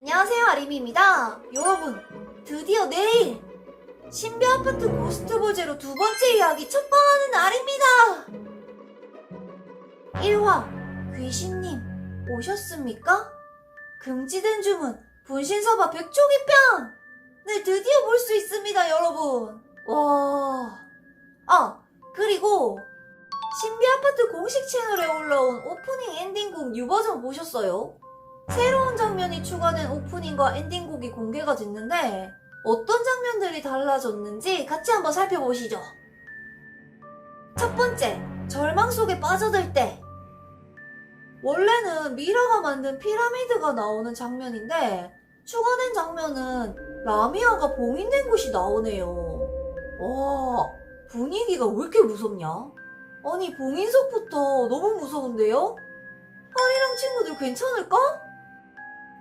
안녕하세요 아림입니다. 여러분 드디어 내일 신비 아파트 고스트 보제로 두 번째 이야기 첫방하는 날입니다. 1화 귀신님 오셨습니까? 금지된 주문 분신서바 백조기편! 네 드디어 볼 수 있습니다 여러분. 와... 아 그리고 신비 아파트 공식 채널에 올라온 오프닝 엔딩곡 뉴버전 보셨어요? 새로운 장면이 추가된 오프닝과 엔딩곡이 공개가 됐는데 어떤 장면들이 달라졌는지 같이 한번 살펴보시죠. 첫 번째, 절망 속에 빠져들 때. 원래는 미라가 만든 피라미드가 나오는 장면인데 추가된 장면은 라미아가 봉인된 곳이 나오네요. 와, 분위기가 왜 이렇게 무섭냐? 아니, 봉인석부터 너무 무서운데요? 하리랑 친구들 괜찮을까?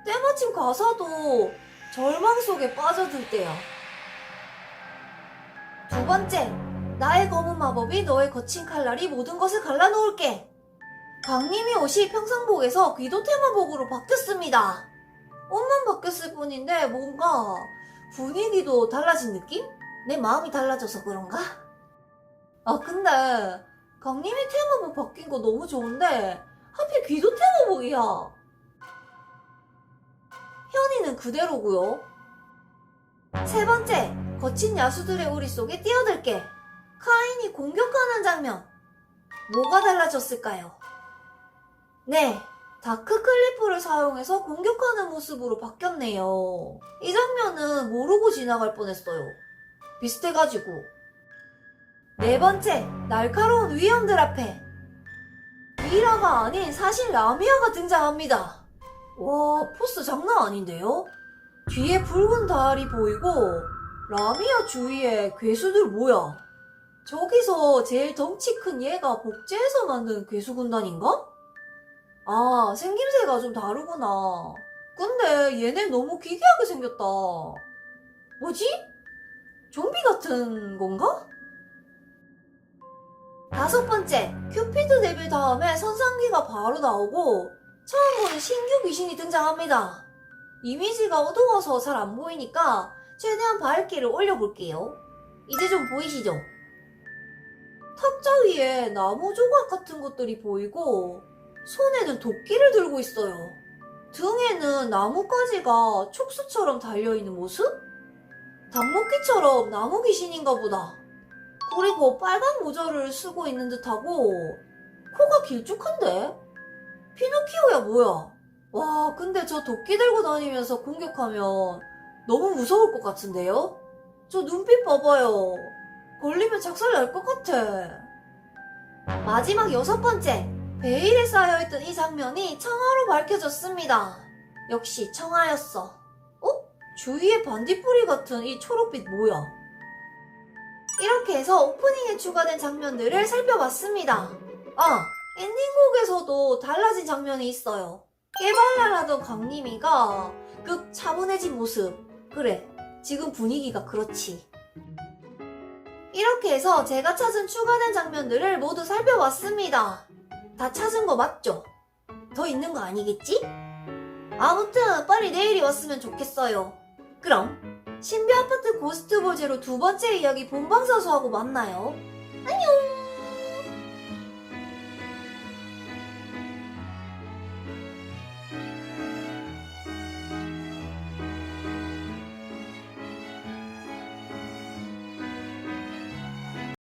때마침 가사도 절망 속에 빠져들 때야. 두 번째, 나의 검은 마법이 너의 거친 칼날이 모든 것을 갈라놓을게. 강림이 옷이 평상복에서 귀도 테마복으로 바뀌었습니다. 옷만 바뀌었을 뿐인데 뭔가 분위기도 달라진 느낌? 내 마음이 달라져서 그런가? 아 근데 강림이 테마복 바뀐 거 너무 좋은데 하필 귀도 테마복이야. 현이는 그대로고요. 세 번째, 거친 야수들의 우리 속에 뛰어들게. 카인이 공격하는 장면. 뭐가 달라졌을까요? 네, 다크 클리프를 사용해서 공격하는 모습으로 바뀌었네요. 이 장면은 모르고 지나갈 뻔했어요. 비슷해가지고. 네 번째, 날카로운 위험들 앞에. 미라가 아닌 사실 라미아가 등장합니다. 와, 포스 장난 아닌데요? 뒤에 붉은 달이 보이고, 라미아 주위에 괴수들 뭐야? 저기서 제일 덩치 큰 얘가 복제해서 만든 괴수 군단인가? 아, 생김새가 좀 다르구나. 근데 얘네 너무 기괴하게 생겼다. 뭐지? 좀비 같은 건가? 다섯 번째, 큐피드 데뷔 다음에 선상기가 바로 나오고, 처음 보는 신규 귀신이 등장합니다. 이미지가 어두워서 잘 안 보이니까 최대한 밝기를 올려볼게요. 이제 좀 보이시죠? 탁자 위에 나무 조각 같은 것들이 보이고 손에는 도끼를 들고 있어요. 등에는 나뭇가지가 촉수처럼 달려있는 모습? 단목기처럼 나무 귀신인가 보다. 그리고 빨간 모자를 쓰고 있는 듯하고 코가 길쭉한데? 피노키오야 뭐야? 와 근데 저 도끼 들고 다니면서 공격하면 너무 무서울 것 같은데요? 저 눈빛 봐봐요. 걸리면 작살 날 것 같아. 마지막 여섯 번째, 베일에 쌓여있던 이 장면이 청아로 밝혀졌습니다. 역시 청아였어. 어? 주위에 반딧불이 같은 이 초록빛 뭐야? 이렇게 해서 오프닝에 추가된 장면들을 살펴봤습니다. 아, 엔딩곡에서도 달라진 장면이 있어요. 깨발랄하던 강림이가 극 차분해진 모습. 그래, 지금 분위기가 그렇지. 이렇게 해서 제가 찾은 추가된 장면들을 모두 살펴봤습니다. 다 찾은 거 맞죠? 더 있는 거 아니겠지? 아무튼 빨리 내일이 왔으면 좋겠어요. 그럼 신비 아파트 고스트 보제로 두 번째 이야기 본방사수하고 만나요. 안녕!